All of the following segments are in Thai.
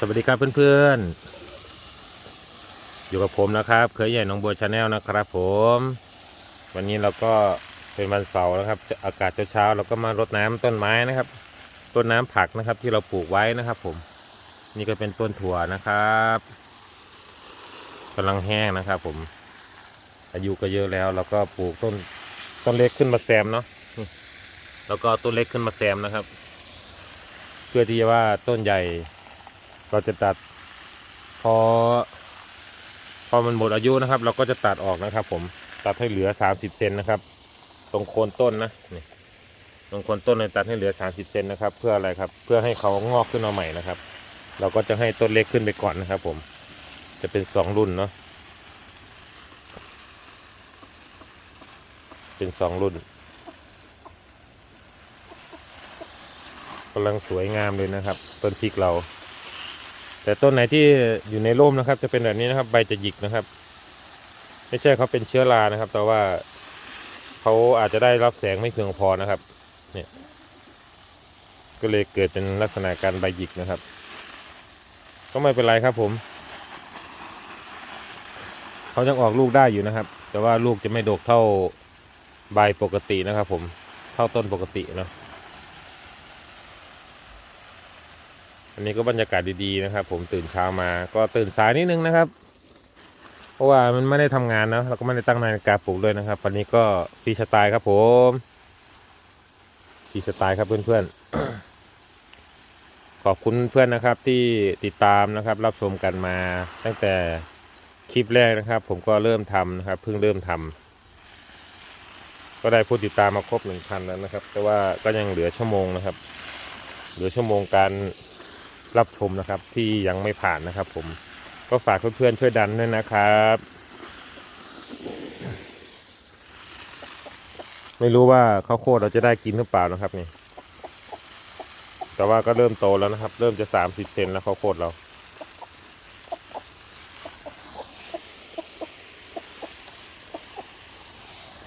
สวัสดีครับเพื่อนๆ อยู่กับผมนะครับ เคยใหญ่น้องบัวชาแนลนะครับผม วันนี้เราก็เป็นวันเสาร์นะครับ อากาศเช้าๆเราก็มารดน้ำต้นไม้นะครับ ต้นน้ำผักนะครับที่เราปลูกไว้นะครับผม นี่ก็เป็นต้นถั่วนะครับกำลังแห้งนะครับ ผม อายุก็เยอะแล้วเราก็ปลูกต้นต้นเล็กขึ้นมาแซมเนาะแล้วก็ต้นเล็กขึ้นมาแซมนะครับ เพื่อที่ว่าต้นใหญ่ เราจะตัดพอ พอมันหมดอายุนะครับ เราก็จะตัดออกนะครับ ผมตัดให้เหลือสามสิบเซนนะครับ ตรงโคนต้นนะนี่ตรงโคนต้นเนี่ยตัดให้เหลือสามสิบเซนนะครับ เพื่ออะไรครับ เพื่อให้เขางอกขึ้นมาใหม่นะครับ เราก็จะให้ต้นเล็กขึ้นไปก่อนนะครับ ผม จะเป็นสองรุ่นเนาะเป็นสองรุ่นกำลังสวยงามเลยนะครับ ต้นพริกเรา แต่ต้นไหนที่อยู่ในร่มนะครับ จะเป็นแบบนี้นะครับ ใบจะหยิกนะครับ ไม่ใช่เขาเป็นเชื้อรานะครับ แต่ว่าเขาอาจจะได้รับแสงไม่เพียงพอนะครับ เนี่ย ก็เลยเกิดเป็นลักษณะการใบหยิกนะครับ ก็ไม่เป็นไรครับผมเขายังออกลูกได้อยู่นะครับ แต่ว่าลูกจะไม่ดกเท่าใบปกตินะครับ ผมเท่าต้นปกติเนาะ อันนี้ก็บรรยากาศดีๆนะครับ ผมตื่นเช้ามาก็ตื่นสายนิดนึงนะครับ เพราะว่ามันไม่ได้ทำงานเนอะเราก็ไม่ได้ตั้งนาฬิกาปลุกด้วยนะครับ วันนี้ก็ฟรีสไตล์ครับผมฟรีสไตล์ครับเพื่อนๆ ขอบคุณเพื่อนนะครับที่ติดตามนะครับ รับชมกันมาตั้งแต่คลิปแรกนะครับ ผมก็เริ่มทำนะครับ เพิ่งเริ่มทำก็ได้ผู้ติดตามมาครบหนึ่งพันแล้วนะครับ แต่ว่าก็ยังเหลือชั่วโมงนะครับ เหลือชั่วโมงการ รับชมนะครับ ที่ยังไม่ผ่านนะครับผมก็ฝากเพื่อนๆช่วยดันด้วยนะครับ ไม่รู้ว่าข้าวโพดเราจะได้กินหรือเปล่านะครับนี่ แต่ว่าก็เริ่มโตแล้วนะครับ เริ่มจะสามสิบเซนแล้วข้าวโพดเรา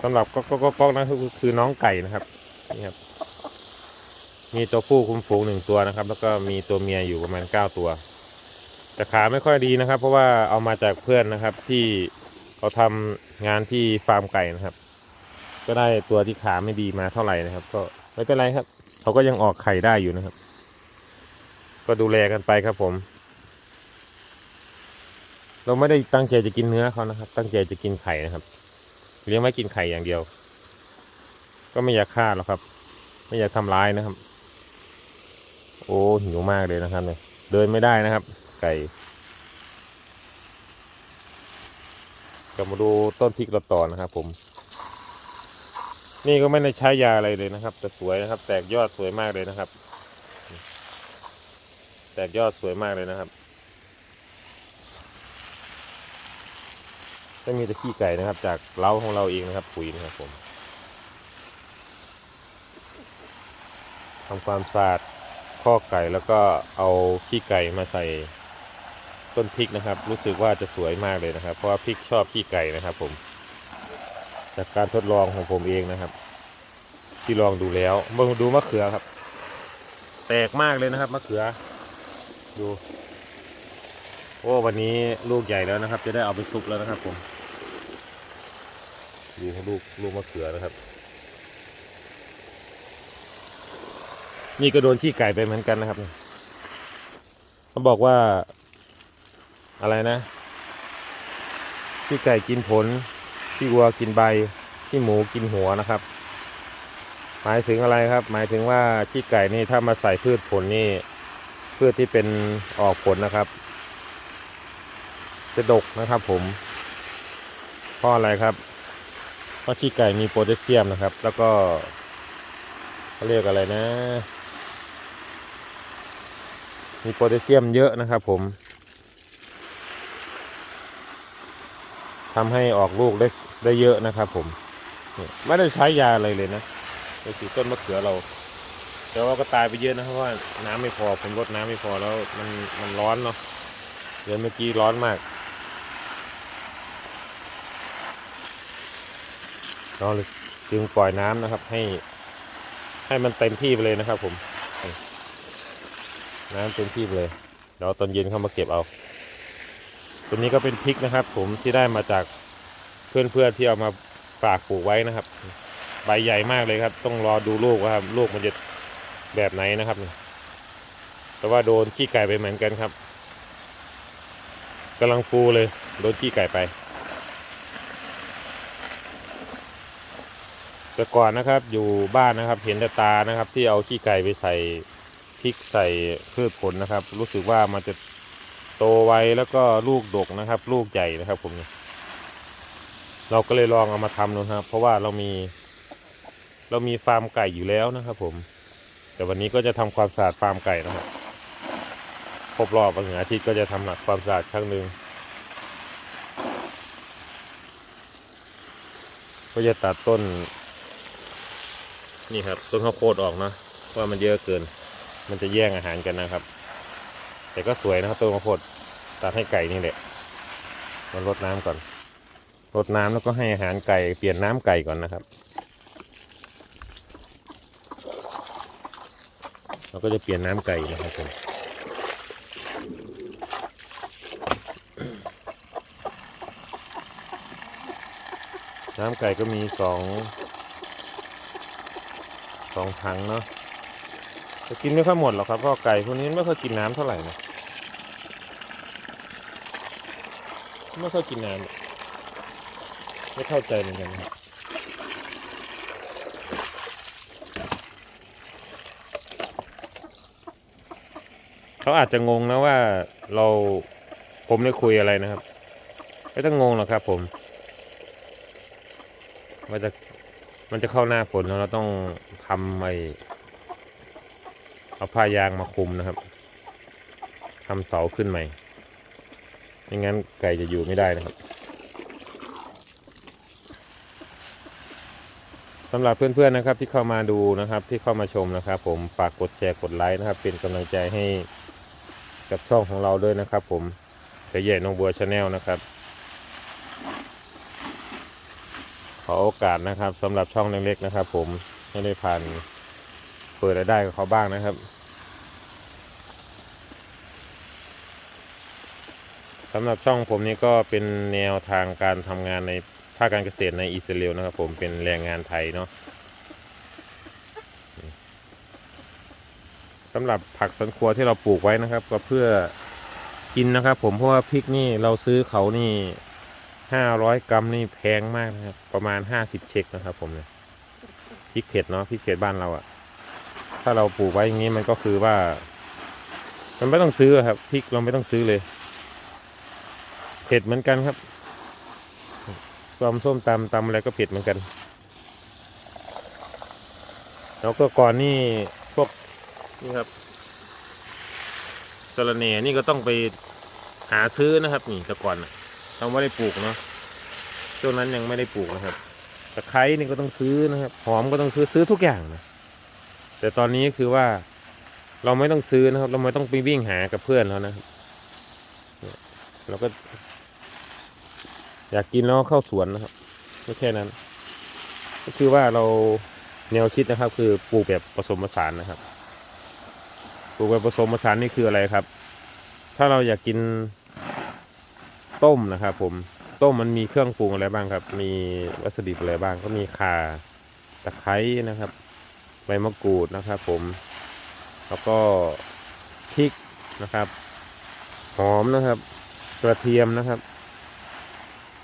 สำหรับก็ก็ก็ก็นะคือคือน้องไก่นะครับนี่ครับ มีตัวผู้คุมฝูงหนึ่งตัวนะครับ แล้วก็มีตัวเมียอยู่ประมาณเก้าตัว แต่ขาไม่ค่อยดีนะครับ เพราะว่าเอามาจากเพื่อนนะครับที่เขาทำงานที่ฟาร์มไก่นะครับ ก็ได้ตัวที่ขาไม่ดีมาเท่าไหร่นะครับ ก็ไม่เป็นไรครับเขาก็ยังออกไข่ได้อยู่นะครับ ก็ดูแลกันไปครับผม เราไม่ได้ตั้งใจจะกินเนื้อเขานะครับ ตั้งใจจะกินไข่นะครับเลี้ยงไว้กินไข่อย่างเดียว ก็ไม่อยากฆ่าหรอกครับ ไม่อยากทำร้ายนะครับ โอ้หิวมากเลยนะครับเนี่ยเดินไม่ได้นะครับ ไก่กลับมาดูต้นพริกเราต่อนะครับผม นี่ก็ไม่ได้ใช้ยาอะไรเลยนะครับแต่สวยนะครับ แตกยอดสวยมากเลยนะครับ แตกยอดสวยมากเลยนะครับก็มีต่ขี้ไก่นะครับ จากเล้าของเราเองนะครับ ปุ๋ยนะครับผมทำความสะอาด ข้อไก่แล้วก็เอาขี้ไก่มาใส่ต้นพริกนะครับ รู้สึกว่าจะสวยมากเลยนะครับ เพราะว่าพริกชอบขี้ไก่นะครับ ผม จากการทดลองของผมเองนะครับ ที่ลองดูแล้วมาดูมะเขือครับ แตกมากเลยนะครับมะเขือ ดูโอ้วันนี้ลูกใหญ่แล้วนะครับ จะได้เอาไปซุปแล้วนะครับ ผมดูลูกลูกมะเขือนะครับ นี่ก็โดนขี้ไก่ไปเหมือนกันนะครับเขาบอกว่า อะไรนะขี้ไก่กินผลขี้วัวกินใบขี้หมูกินหัวนะครับ หมายถึงอะไรครับ หมายถึงว่าขี้ไก่นี่ถ้ามาใส่พืชผลนี่พืชที่เป็นออกผลนะครับ จะดกนะครับผมเพราะอะไรครับเพราะขี้ไก่มีโพแทสเซียมนะครับ แล้วก็เขาเรียกอะไรนะ มีโพแทสเซียมเยอะนะครับผมทำให้ออกลูกได้ได้เยอะนะครับผมไม่ได้ใช้ยาอะไรเลยนะไปสีต้นมะเขือเราแต่ว่าก็ตายไปเยอะนะเพราะว่าน้ำไม่พอผมรดน้ำไม่พอแล้วมันมันร้อนเนาะเดือนเมื่อกี้ร้อนมากเราเลยจึงปล่อยน้ำนะครับ ให้ให้มันเต็มที่ไปเลยนะครับผม น้ำเต็มที่เลย เดี๋ยวตอนเย็นเข้ามาเก็บเอา ตัวนี้ก็เป็นพริกนะครับ ผมที่ได้มาจากเพื่อนๆที่เอามาฝากปลูกไว้นะครับ ใบใหญ่มากเลยครับ ต้องรอดูลูกว่าครับ ลูกมันจะแบบไหนนะครับ แต่ว่าโดนขี้ไก่ไปเหมือนกันครับกำลังฟูเลย โดนขี้ไก่ไป แต่ก่อนนะครับอยู่บ้านนะครับ เห็นแต่ตานะครับ ที่เอาขี้ไก่ไปใส่ พริกใส่พืชผลนะครับ รู้สึกว่ามันจะโตไวแล้วก็ลูกดกนะครับ ลูกใหญ่นะครับผมเราก็เลยลองเอามาทำดูนะครับ เพราะว่าเรามี เรามีฟาร์มไก่อยู่แล้วนะครับ ผม แต่วันนี้ก็จะทำความสะอาดฟาร์มไก่นะครับครบรอบวันอาทิตย์ก็จะทำหลักความสะอาดครั้งหนึ่งก็จะตัดต้น นี่ครับ ต้นข้าวโพดออกนะเพราะว่ามันเยอะเกิน มันจะแย่งอาหารกันนะครับ แต่ก็สวยนะครับต้นข้าวโพดตัดให้ไก่นี่แหละมันรดน้ำก่อนรดน้ำแล้วก็ให้อาหารไก่เปลี่ยนน้ำไก่ก่อนนะครับเราก็จะเปลี่ยนน้ำไก่นะครับผมน้ำไก่ก็มีสองสองถังเนาะ จะกินไม่ค่อยหมดหรอกครับเพราะไก่พวกนี้ไม่ค่อยกินน้ำเท่าไหร่นะไม่ค่อยกินน้ำไม่เข้าใจเหมือนกันนะเขาอาจจะงงนะว่าเราผมได้คุยอะไรนะครับ ไม่ต้องงงหรอกครับผม มันจะมันจะเข้าหน้าฝนแล้วเราต้องทำไอ เอาผ้ายางมาคุมนะครับทำเสาขึ้นใหม่ไม่งั้นไก่จะอยู่ไม่ได้นะครับสำหรับเพื่อนๆนะครับที่เข้ามาดูนะครับที่เข้ามาชมนะครับ ผมฝากกดแชร์กดไลค์นะครับ เป็นกำลังใจให้กับช่องของเราด้วยนะครับ ผมเใหญ่นองบัวชาแนลนะครับ ขอโอกาสนะครับสำหรับช่องเล็กๆนะครับ ผมให้ได้ผ่าน เปิดรายได้กับเขาบ้างนะครับ สำหรับช่องผมนี้ก็เป็นแนวทางการทำงานในภาคการเกษตรในอิสราเอลนะครับ ผมเป็นแรงงานไทยเนาะสำหรับผักสวนครัวที่เราปลูกไว้นะครับ ก็เพื่อกินนะครับ ผมเพราะว่าพริกนี่เราซื้อเขานี่ห้าร้อยกรัมนี่แพงมากนะครับ ประมาณห้าสิบเช็คนะครับ ผมเนี่ยพริกเผ็ดเนาะพริกเผ็ดบ้านเราอะถ้าเราปลูกไว้อย่างนี้มันก็คือว่า มันไม่ต้องซื้อครับพริกเราไม่ต้องซื้อเลย เผ็ดเหมือนกันครับตำส้มตำตำอะไรก็เผ็ดเหมือนกัน แล้วก็ก่อนนี่พวกนี่ครับสะระแหน่นี่ก็ต้องไปหาซื้อนะครับ นี่แต่ก่อนเราไม่ได้ปลูกเนาะช่วงนั้นยังไม่ได้ปลูกนะครับตะไคร้นี่ก็ต้องซื้อนะครับหอมก็ต้องซื้อซื้อทุกอย่างนะ แต่ตอนนี้คือว่าเราไม่ต้องซื้อนะครับ เราไม่ต้องไปวิ่งหากับเพื่อนแล้วนะเราก็ อยากกินแล้วเข้าสวนนะครับไม่แค่นั้น ก็คือว่าเราแนวคิดนะครับ คือปลูกแบบผสมผสานนะครับปลูกแบบผสมผสานนี่คืออะไรครับ ถ้าเราอยากกินต้มนะครับ ผมต้มมันมีเครื่องปรุงอะไรบ้างครับ มีวัสดุอะไรบ้าง ก็มีข่าตะไคร้นะครับ ใบมะกรูดนะครับผม แล้วก็พริกนะครับ หอมนะครับ กระเทียมนะครับ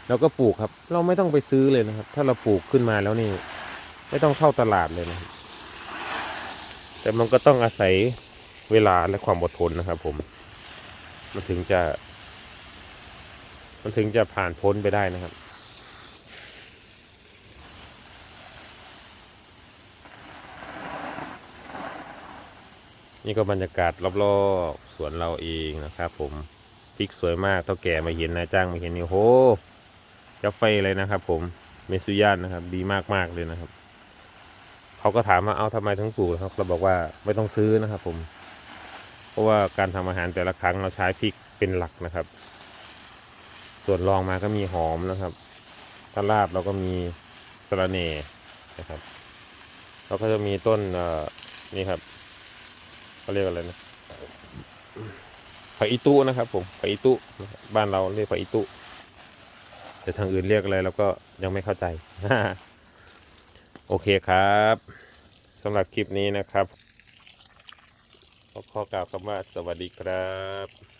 แล้วก็ปลูกครับ เราไม่ต้องไปซื้อเลยนะครับ ถ้าเราปลูกขึ้นมาแล้วนี่ ไม่ต้องเข้าตลาดเลยนะ แต่มันก็ต้องอาศัยเวลาและความอดทนนะครับ ผม มันถึงจะ มันถึงจะผ่านพ้นไปได้นะครับ นี่ก็บรรยากาศรอบๆสวนเราเองนะครับ ผมพริกสวยมากเท่าแก่มาเห็นนายจ้างมาเห็นนี่โหจะไฟเลยนะครับ ผมเมสุย่านนะครับ ดีมากๆเลยนะครับเขาก็ถามว่าเอาทำไมถึงปลูกครับ เราบอกว่าไม่ต้องซื้อนะครับ ผม เพราะว่าการทำอาหารแต่ละครั้งเราใช้พริกเป็นหลักนะครับ ส่วนรองมาก็มีหอมนะครับถ้าลาบเราก็มีสะระเน่นะครับเราก็จะมีต้นนี่ครับ เขาเรียกอะไรนะผักอิตุนะครับ ผมผักอิตุบ้านเราเรียกผักอิตุแต่ทางอื่นเรียกอะไรเราก็ยังไม่เข้าใจ โอเคครับสำหรับคลิปนี้นะครับ ขอขอกล่าวคำว่าสวัสดีครับ